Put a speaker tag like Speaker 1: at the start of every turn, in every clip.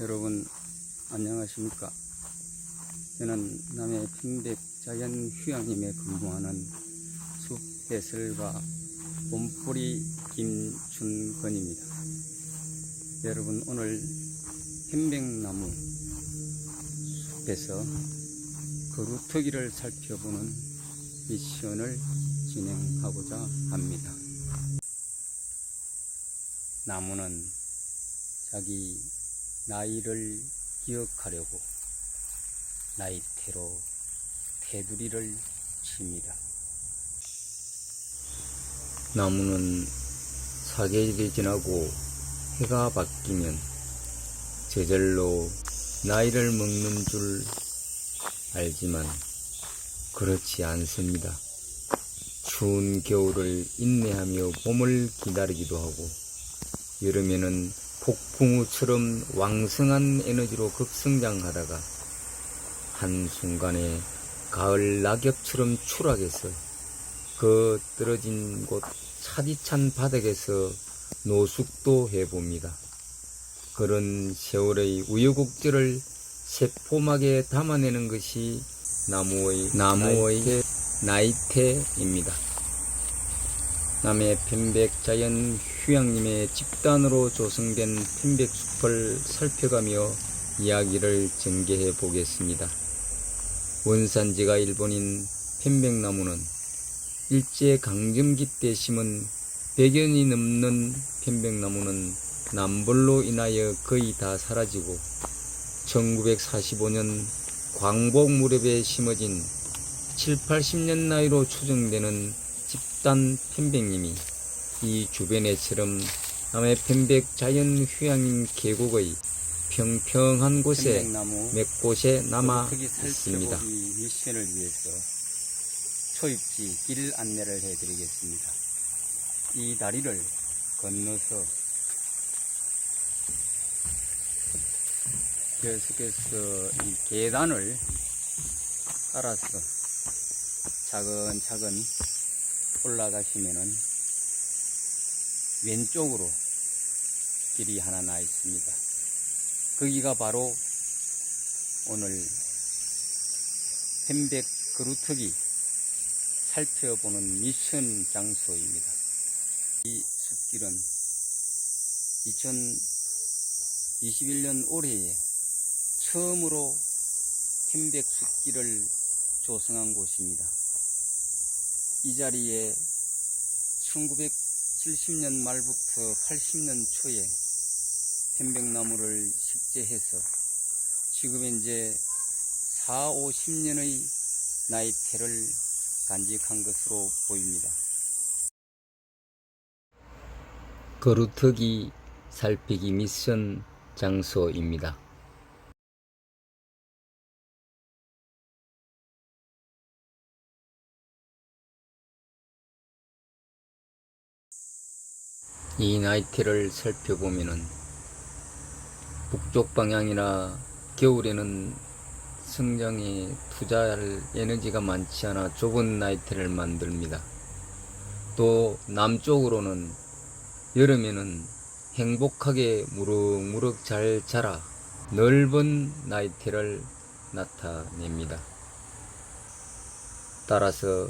Speaker 1: 여러분 안녕하십니까? 저는 남해 핑백 자연 휴양림에 근무하는 숲 해설가 봄뿌리 김춘건입니다. 여러분 오늘 흰백나무 숲에서 거루터기를 살펴보는 미션을 진행하고자 합니다. 나무는 자기 나이를 기억하려고 나이테로 테두리를 칩니다. 나무는 사계절이 지나고 해가 바뀌면 저절로 나이를 먹는 줄 알지만 그렇지 않습니다. 추운 겨울을 인내하며 봄을 기다리기도 하고 여름에는 폭풍우처럼 왕성한 에너지로 급성장하다가 한순간에 가을 낙엽처럼 추락해서 그 떨어진 곳 차디찬 바닥에서 노숙도 해봅니다. 그런 세월의 우여곡절을 세포막에 담아내는 것이 나무의 나무의 나이테 입니다. 남해 편백 자연 휴양림의 집단으로 조성된 편백숲을 살펴가며 이야기를 전개해 보겠습니다. 원산지가 일본인 편백나무는 일제 강점기 때 심은 100년이 넘는 편백나무는 남불로 인하여 거의 다 사라지고 1945년 광복 무렵에 심어진 7, 80년 나이로 추정되는 집단 편백님이 이 주변에처럼 남해 편백 자연 휴양림 계곡의 평평한 곳에 몇 곳에 남아 있습니다. 미션을 위해서 초입지 길 안내를 해드리겠습니다. 이 다리를 건너서 계속해서 이 계단을 따라서 차근차근 올라가시면은 왼쪽으로 길이 하나 나 있습니다. 거기가 바로 오늘 햄백 그루터기 살펴보는 미션 장소입니다. 이 숲길은 2021년 올해에 처음으로 햄백 숲길을 조성한 곳입니다. 이 자리에 1970년 말부터 80년 초에 편백나무를 식재해서 지금 현재 4, 50년의 나이테를 간직한 것으로 보입니다. 거루터기 살피기 미션 장소입니다. 이 나이테를 살펴보면은 북쪽 방향이나 겨울에는 성장에 투자할 에너지가 많지 않아 좁은 나이테를 만듭니다. 또 남쪽으로는 여름에는 행복하게 무럭무럭 잘 자라 넓은 나이테를 나타냅니다. 따라서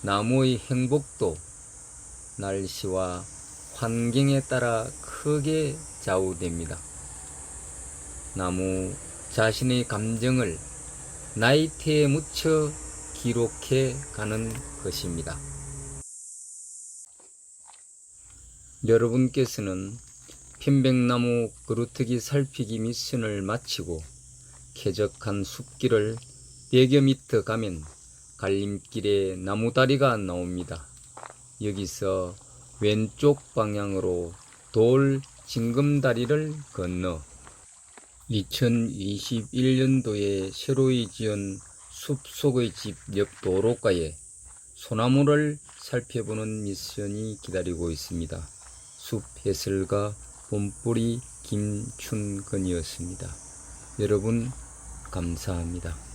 Speaker 1: 나무의 행복도 날씨와 환경에 따라 크게 좌우됩니다. 나무 자신의 감정을 나이테에 묻혀 기록해 가는 것입니다. 여러분께서는 편백나무 그루터기 살피기 미션을 마치고 쾌적한 숲길을 100여 미터 가면 갈림길에 나무다리가 나옵니다. 여기서 왼쪽 방향으로 돌 징금다리를 건너 2021년도에 새로이 지은 숲속의 집 옆 도로가에 소나무를 살펴보는 미션이 기다리고 있습니다. 숲 해설가 봄뿌리 김춘건이었습니다. 여러분 감사합니다.